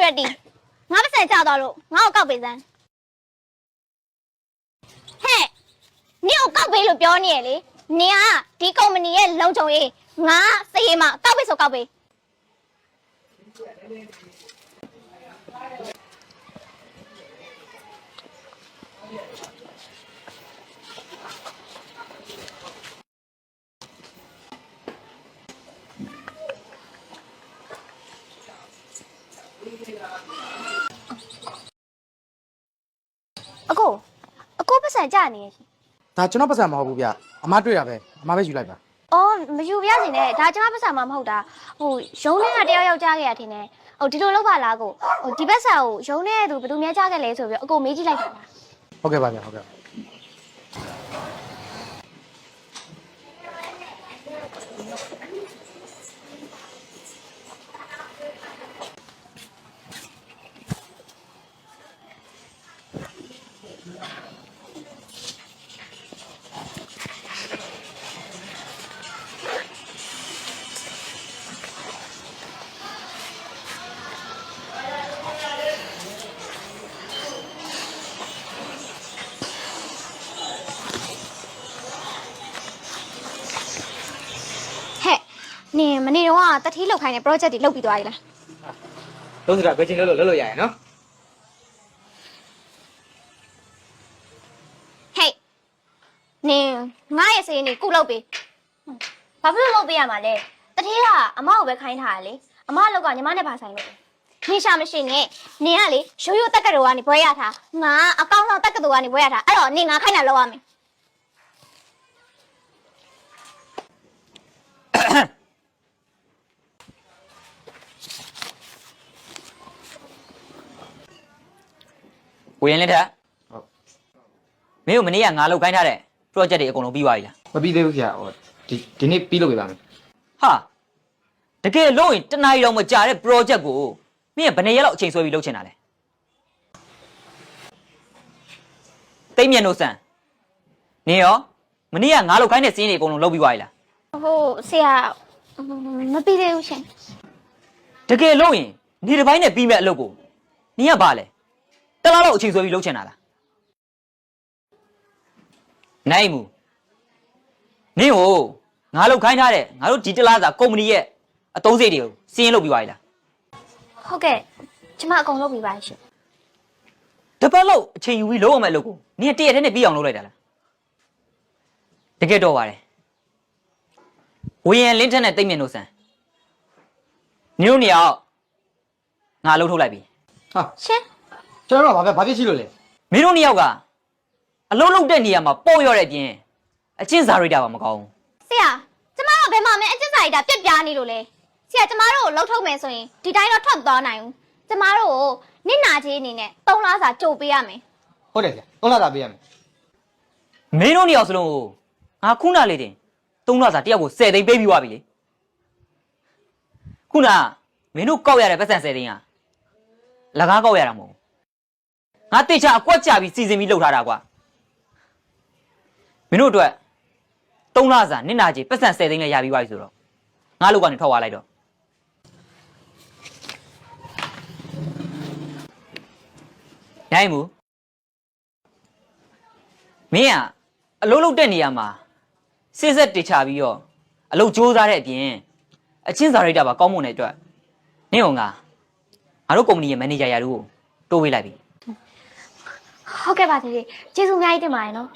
ဟဲ့ security ငါပတ်စံကြသွားလို့ငါ့ကိုကောက်ပေးစမ်းဟဲ့နင့်ကိုကောက်ပေးလို့ပြောနေရလေနင်ကဒီကုမ္ပဏီရဲ့လုံခြုံရေးငါစရေးမကောက်ပေးဆိုကောက်ပေး အကို အကိုပတ်စံကြနေရဲ့ရှင်ဒါကျွန်တော်ပတ်စံမဟုတ်ဘူးဗျအမတွေ့တာပဲအမပဲယူလိုက်ပါအော်မယူပြရစီနဲ့ဒါကျွန်မပတ်စံမှမဟုတ်တာဟိုရုံးထဲကတယောက်ယောက်ကြားခဲ့ရထင်တယ်ဟိုဒီလိုလောက်ပါလားကိုဟိုဒီပတ်စံကိုရုံးထဲကသူဘယ်သူများကြားခဲ့လဲဆိုပြီးတော့အကိုမေးကြည့်လိုက်တာပါဟုတ်ကဲ့ပါဗျဟုတ်ကဲ့ဟဲ့ နင်မနေ့တော့ကတတိလောက်ခိုင်းတဲ့ project တွေလုပ်ပြီးသွားပြီလားလုံးစတာဘယ်ချင်းလို့လို့လို့ရရနော်ဟဲ့နင်ငါရဲ့စရင်နေကုလုပ်ပေးဘာဖြစ်လို့လုပ်ပေးရမှာလဲတတိကအမကိုပဲခိုင်းထားတာလေအမအလောက်ကညီမနဲ့ပါဆိုင်လို့နင်ရှာမရှိနဲ့နင်ကလေရိုးရိုးတက်ကတော်ကနေဘွဲရထားငါအကောင်းဆုံးတက်ကတော်ကနေဘွဲရထားအဲ့တော့နင်ငါခိုင်းတာလုပ်ရမယ် ကိုရင်လင်းထက်မင်းတို့မနေ့ကငါလောက်ခိုင်းထားတဲ့ project တွေအကုန်လုံးပြီးသွားပြီလားမပြီးသေးဘူးခင်ဗျဟိုဒီဒီနေ့ပြီးလို့ပြပါမယ်ဟာတကယ်လို့ရင်တနားရီတော့မကြာတဲ့ project ကိုမင်းကဘယ်နှစ်ရက်လောက်အချိန်ဆွဲပြီးလုပ်ချင်တာလဲတိတ်မြတ်နိုးဆန်နင်ရောမနေ့ကငါလောက်ခိုင်းတဲ့စီးရင်တွေအကုန်လုံးလုပ်ပြီးသွားပြီလားဟိုဆရာမပြီးသေးဘူးရှင်တကယ်လို့ရင်နေတစ်ပိုင်းနဲ့ပြီးမဲ့အလုပ်ကိုနင်ကဘာလဲ တလားလောက်အချိန်ဆွဲပြီးလုပ်ချင်တာလားနိုင်မူနင်ဟိုငါလောက်ခိုင်းထားတဲ့ငါတို့ဒီတလားစာကုမ္ပဏီရဲ့အသုံးစရိတ်တွေကိုစီးရင်လုပ်ပြီးသွားပြီလားဟုတ်ကဲ့ကျမအကုန်လုပ်ပြီးပါရှင်တပတ်လောက်အချိန်ယူပြီးလုပ်ရမယ့်အလုပ်ကိုနင်ကတရက်တည်းနဲ့ပြီးအောင်လုပ်လိုက်တာလားတကယ်တော့ပါတယ်ဝေယံလင်းထက်နဲ့တိတ်မြင့်တို့ဆန်နင်တို့နေရာက်ငါလှုပ်ထုတ်လိုက်ပြီဟာရှင် ကျွန်တော်တို့ကဘာပဲဘာဖြစ်ရှိလို့လဲမင်းတို့နေရာက်ကအလုံးလုံးတဲ့နေရာမှာပေါ့ရော့တဲ့အပြင်အချင်းစာရိတာပါမကောင်းဘူးဆရာကျမတို့ဘယ်မှာမင်းအကျင့်စာရိတာပြက်ပြားနေလို့လဲဆရာကျမတို့ကိုလှုပ်ထုတ်မယ်ဆိုရင်ဒီတိုင်းတော့ထွက်မသွားနိုင်ဘူးကျမတို့ကိုနစ်နာကြီးအနေနဲ့၃လစာကြိုပေးရမယ်ဟုတ်တယ်ခင်ဗျသုံးလတာပေးရမယ်မင်းတို့နေရာက်စလုံးကိုငါခုနလေးတင်သုံးလစာတယောက်ကို10သိန်းပေးပြီးသွားပြီလေခုနမင်းတို့ကောက်ရတဲ့ပတ်စံ10သိန်းကလကားကောက်ရတာမဟုတ်ဘူး ငါတေချာအကွက်ကြပြီးစီစဉ်ပြီးလှုပ်ထားတာကွာမင်းတို့အတွက်သုံးလစာနစ်နာကြီးပတ်စံ10သိန်းလည်းရပြီးသွားပြီဆိုတော့ငါลูกကနေထွက်သွားလိုက်တော့နိုင်မူမင်းကအလုံးလုံးတက်နေရမှာစစ်ဆက်တေချာပြီးတော့အလုပ်ကြိုးစားတဲ့အပြင်အချင်းစာရိတ်တာပါကောင်းမွန်တဲ့အတွက်နင့်ဟောငါငါတို့ကုမ္ပဏီရဲ့မန်နေဂျာရာတို့ကိုတိုးဝေးလိုက်ပြီ ဟုတ်ကဲ့ပါသေးတယ်ကျေးဇူးအများကြီးတင်ပါတယ်နော်